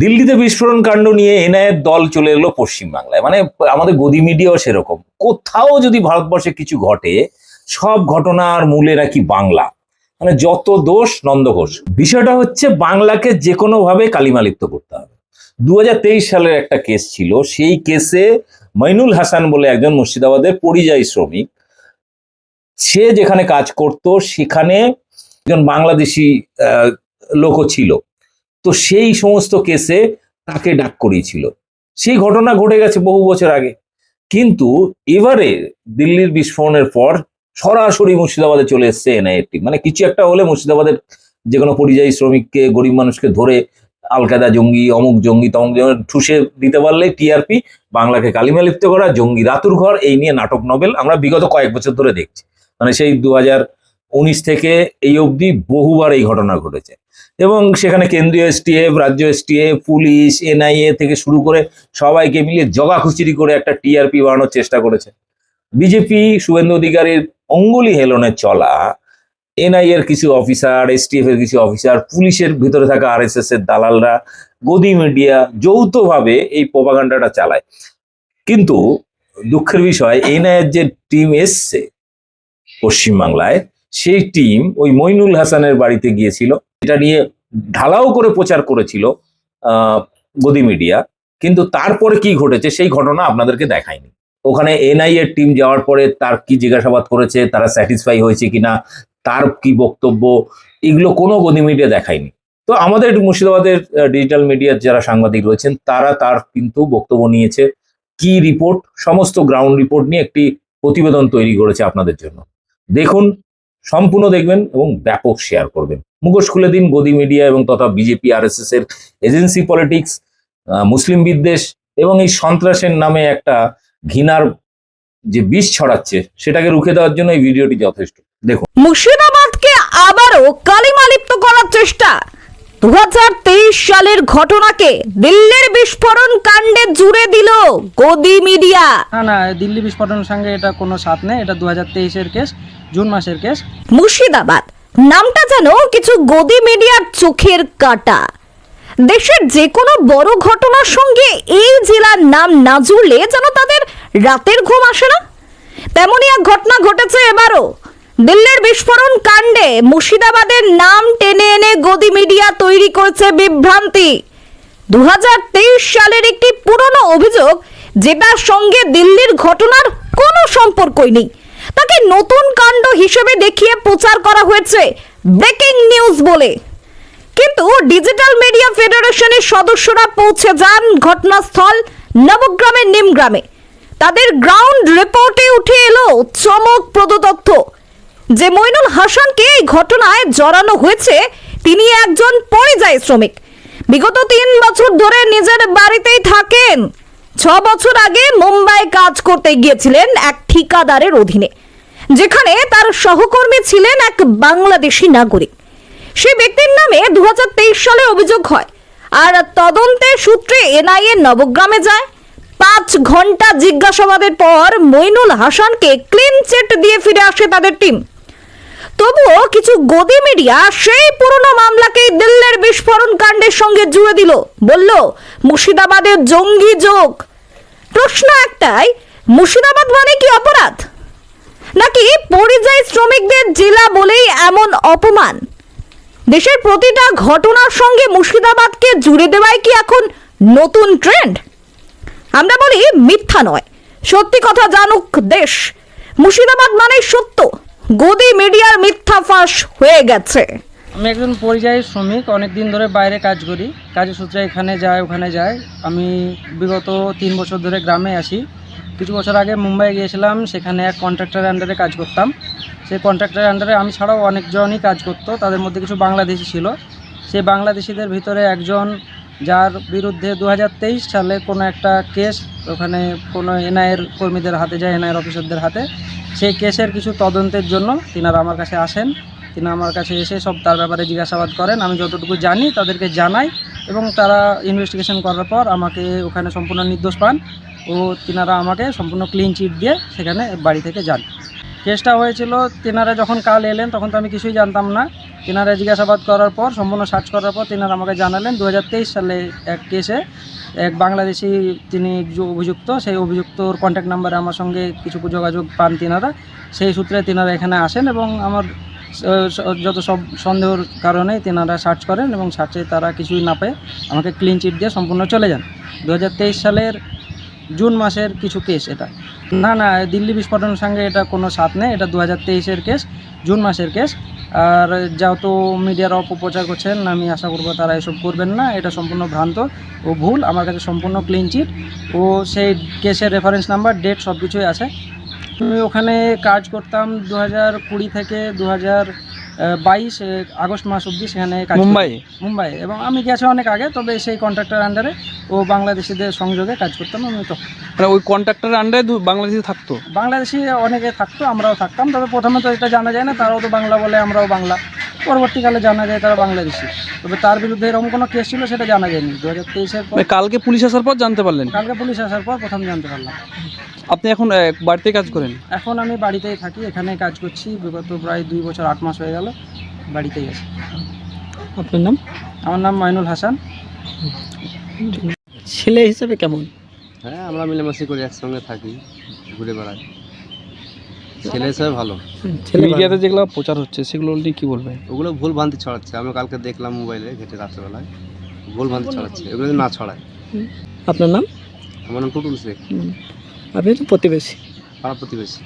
দিল্লিতে বিস্ফোরণ কাণ্ড নিয়ে এনআইয়ের দল চলে এলো পশ্চিমবাংলায়। মানে আমাদের গদি মিডিয়াও সেরকম। কোথাও যদি ভারতবর্ষে কিছু ঘটে, সব ঘটনার মূলে নাকি বাংলা? মানে যত দোষ নন্দঘোষ বিষয়টা হচ্ছে বাংলাকে যে কোনো ভাবে কালিমালিপ্ত করতে হবে। দু হাজার তেইশ সালের একটা কেস ছিল, সেই কেসে মাইনুল হাসান বলে একজন মুর্শিদাবাদের পরিযায়ী শ্রমিক, সে যেখানে কাজ করত, সেখানে একজন বাংলাদেশি লোকও ছিল। তো সেই সমস্ত কেসে তাকে ডাক করিয়েছিল। সেই ঘটনা ঘটে গেছে বহু বছর আগে। কিন্তু এবারে দিল্লির বিস্ফোরণের পর সরাসরি মুর্শিদাবাদে চলে এসছে এনআইএ টিম মানে কিছু একটা হলে মুর্শিদাবাদের যে কোনো পরিযায়ী শ্রমিককে, গরিব মানুষকে ধরে আলকায়দা জঙ্গি, অমুক জঙ্গি, তমুক জঙ্গি ঠুসে দিতে পারলে টিআরপি বাংলাকে কালিমা লিপ্ত করা, জঙ্গি রাতুর ঘর, এই নিয়ে নাটক নবেল আমরা বিগত কয়েক বছর ধরে দেখছি। মানে সেই দু উনিশ থেকে এই অবধি বহুবার এই ঘটনা ঘটেছে। এবং সেখানে কেন্দ্রীয় এসটিএফ রাজ্য এসটিএফ পুলিশ এনআইএ থেকে শুরু করে সবাইকে মিলিয়ে জগাখুচিরি করে একটা টিআরপি বাড়ানোর চেষ্টা করেছে। বিজেপি শুভেন্দু অধিকারীর অঙ্গুলি হেলনে চলা এনআইএ এর কিছু অফিসার এসটিএফ এর কিছু অফিসার, পুলিশের ভিতরে থাকা আরএসএস এর দালালরা, গদি মিডিয়া যৌথভাবে এই প্রপাগান্ডাটা চালায়। কিন্তু দুঃখের বিষয় এনআইএর যে টিম এসছে পশ্চিমবাংলায়, সেই টিম ওই মইনুল হাসানের বাড়িতে গিয়েছিল। এটা নিয়ে ঢালাও করে প্রচার করেছিল গদি মিডিয়া। কিন্তু তারপরে কি ঘটেছে সেই ঘটনা আপনাদেরকে দেখায়নি ওখানে এনআই এর টিম যাওয়ার পরে তার কি জিজ্ঞাসাবাদ করেছে, তারা স্যাটিসফাই হয়েছে কিনা, তার কি বক্তব্য, এগুলো কোনো গদি মিডিয়া দেখায়নি। তো আমাদের মুর্শিদাবাদের ডিজিটাল মিডিয়ার যারা সাংবাদিক রয়েছেন, তারা তার কিন্তু বক্তব্য নিয়েছে। কি রিপোর্ট সমস্ত গ্রাউন্ড রিপোর্ট নিয়ে একটি প্রতিবেদন তৈরি করেছে আপনাদের জন্য। দেখুন, সম্পূর্ণ দেখবেন এবং ব্যাপক শেয়ার করবেন। মুখোশ খুলে দিন গদি মিডিয়া এবং তথা বিজেপি আরএসএস এর এজেন্সি পলিটিক্স মুসলিম বিদ্বেষ এবং এই সন্ত্রাসের নামে একটা ঘৃণার যে বিষ ছড়াচ্ছে সেটাকে রুখে দেওয়ার জন্য এই ভিডিওটি যথেষ্ট। দেখুন। মুর্শিদাবাদকে আবারও কালিমালিপ্ত করার চেষ্টা। দু হাজার তেইশ সালের ঘটনাকে দিল্লির বিস্ফোরণ কাণ্ডে জুড়ে দিল গদি মিডিয়া। না না দিল্লি বিস্ফোরণের সঙ্গে এটা কোনো সাথ নেই এটা দু হাজার তেইশের কেস জুন মাসের কেস। মুর্শিদাবাদ নামটা যেন কিছু গদি মিডিয়ার চোখের কাটা। দেশের যে কোনো বড় ঘটনার সঙ্গে এই জেলার নাম না জুড়লে যেন তাদের রাতের ঘুম আসে না। তেমনই এক ঘটনা ঘটেছে এবারও। দিল্লির বিস্ফোরণ কাণ্ডে মুর্শিদাবাদের নাম টেনে এনে গদি মিডিয়া তৈরি করেছে বিভ্রান্তি। দু হাজার তেইশ সালের একটি পুরনো অভিযোগ, যেটার সঙ্গে দিল্লির ঘটনার কোনো সম্পর্কই নেই। তাকে নতুন কাণ্ড হিসেবে দেখিয়ে প্রচার করা হয়েছে ব্রেকিং নিউজ বলে। কিন্তু ডিজিটাল মিডিয়া ফেডারেশনের সদস্যরা পৌঁছে যান ঘটনাস্থল নবগ্রামের নিমগ্রামে। তাদের গ্রাউন্ড রিপোর্টে উঠে এলো চমকপ্রদ তথ্য যে মইনুল হাসানকে এই ঘটনায় জড়ানো হয়েছে, তিনি একজন পরিযায়ী শ্রমিক। বিগত তিন বছর ধরে নিজের বাড়িতেই থাকেন। ছ বছর আগে মুম্বাই কাজ করতে গিয়েছিলেন এক ঠিকাদারের অধীনে, যেখানে তার সহকর্মী ছিলেন এক বাংলাদেশি নাগরিক। সে ব্যক্তির নামে দু হাজার তেইশ সালে অভিযোগ হয়, আর তদন্তের সূত্রে এনআইএ নবগ্রামে যায়। পাঁচ ঘণ্টা জিজ্ঞাসাবাদের পর মইনুল হাসানকে ক্লিন চিট দিয়ে ফিরে আসে তাদের টিম। তবুও কিছু গদি মিডিয়া সেই পুরনো মামলাকেই দিল্লির বিস্ফোরণ কাণ্ডের সঙ্গে জুড়ে দিল, বলল, মুর্শিদাবাদের জঙ্গি যোগ। প্রশ্ন একটাই, মুর্শিদাবাদ মানে কি অপরাধ? নাকি পরিযায়ী শ্রমিকদের জেলা বলেই এমন অপমান? দেশের প্রতিটা ঘটনার সঙ্গে মুর্শিদাবাদকে জুড়ে দেওয়াই কি এখন নতুন ট্রেন্ড আমরা বলি মিথ্যা নয়। সত্যি কথা জানুক দেশ। মুর্শিদাবাদ মানে সত্য। গদি মিডিয়ার মিথ্যা ফাঁস হয়ে গেছে। আমি একজন পরিযায়ী শ্রমিক অনেক দিন ধরে বাইরে কাজ করি। কাজের সূত্রে এখানে যায়, ওখানে যায়। আমি বিগত তিন বছর ধরে গ্রামে আসি কিছু বছর আগে মুম্বাই গিয়েছিলাম, সেখানে এক কন্ট্রাক্টরের আন্ডারে কাজ করতাম। সেই কন্ট্রাক্টরের আন্ডারে আমি ছাড়াও অনেকজনই কাজ করতো, তাদের মধ্যে কিছু বাংলাদেশি ছিল। সেই বাংলাদেশিদের ভিতরে একজন, যার বিরুদ্ধে দু হাজার তেইশ সালে কোনো একটা কেস ওখানে কোনো এনআইয়ের কর্মীদের হাতে যায় এনআইয়ের অফিসারদের হাতে। সেই কেসের কিছু তদন্তের জন্য তিনারা আমার কাছে আসেন। তিনি আমার কাছে এসে সব তার ব্যাপারে জিজ্ঞাসাবাদ করেন। আমি যতটুকু জানি তাদেরকে জানাই এবং তারা ইনভেস্টিগেশন করার পর আমাকে ওখানে সম্পূর্ণ নির্দোষ পান ও তিনারা আমাকে সম্পূর্ণ ক্লিন চিট দিয়ে সেখানে বাড়ি থেকে যান। কেসটা হয়েছিল, তেনারা যখন কাল এলেন তখন তো আমি কিছুই জানতাম না। তেনারা জিজ্ঞাসাবাদ করার পর, সম্পূর্ণ সার্চ করার পর তেনারা আমাকে জানালেন দু হাজার তেইশ সালে এক কেসে এক বাংলাদেশি তিনি অভিযুক্ত, সেই অভিযুক্তর কন্ট্যাক্ট নাম্বারে আমার সঙ্গে কিছু যোগাযোগ পান তিনারা। সেই সূত্রে তিনারা এখানে আসেন এবং আমার যত সব সন্দেহর কারণে তেনারা সার্চ করেন এবং সার্চে তারা কিছুই না পেয়ে আমাকে ক্লিন চিট দিয়ে সম্পূর্ণ চলে যান। দু হাজার তেইশ সালের জুন মাসের কিছু কেস এটা। না না দিল্লি বিস্ফোরণের সঙ্গে এটা কোনো সাথ নেই, এটা দু হাজার কেস জুন মাসের কেস আর যেহেতু মিডিয়ার অপপ্রচার করছেন, আমি আশা করব তারা এসব করবেন না, এটা সম্পূর্ণ ভ্রান্ত ও ভুল। আমার কাছে সম্পূর্ণ ক্লিন চিট ও সেই কেসের রেফারেন্স নাম্বার ডেট সব কিছুই আছে। আমি ওখানে কাজ করতাম দু হাজার কুড়ি থেকে দু হাজার বাইশ আগস্ট মাস অবধি সেখানে। মুম্বাই? মুম্বাই। এবং আমি গেছি অনেক আগে তবে সেই কন্ট্রাক্টার আন্ডারে ও বাংলাদেশিদের সংযোগে কাজ করতাম আমি তো মানে ওই কন্ট্রাক্টার আন্ডারে বাংলাদেশি থাকতো? বাংলাদেশি অনেকে থাকতো আমরাও থাকতাম তবে প্রথমে তো এটা জানা যায় না তারাও তো বাংলা বলে আমরাও বাংলা। পরবর্তীকালে জানা যায় তারা বাংলাদেশি। তবে তার বিরুদ্ধে এরকম কোনো কেস ছিল সেটা জানা যায়নি। দু হাজার তেইশের পর মানে কালকে পুলিশ আসার পর জানতে পারলেন? কালকে পুলিশ আসার পর প্রথম জানতে পারলাম। আপনি এখন বাড়িতে কাজ করেন? এখন আমি বাড়িতেই থাকি এখানে কাজ করছি। বিগত প্রায় দুই বছর আট মাস হয়ে গেল বাড়িতেই আছি। আপনার নাম? আমার নাম মাইনুল হাসান। ছেলে হিসেবে কেমন? হ্যাঁ আমরা মিলেমিশে করি একসঙ্গে থাকি ঘুরে বেড়াই। ছেলে সবাই ভালো। মিডিয়াতে যেগুলো প্রচার হচ্ছে সেগুলো নিয়ে কি বলবেন ওগুলো ভুল ভ্রান্তি ছড়াচ্ছে। আমি কালকে দেখলাম মোবাইলে ঘেটে রাত্রেবেলায়। ভুল ভ্রান্তি ছড়াচ্ছে। এগুলো যদি না ছড়ায়। আপনার নাম? আমার নাম টুটুল শেখ। আপনি তো প্রতিবেশী। পাড়া প্রতিবেশী।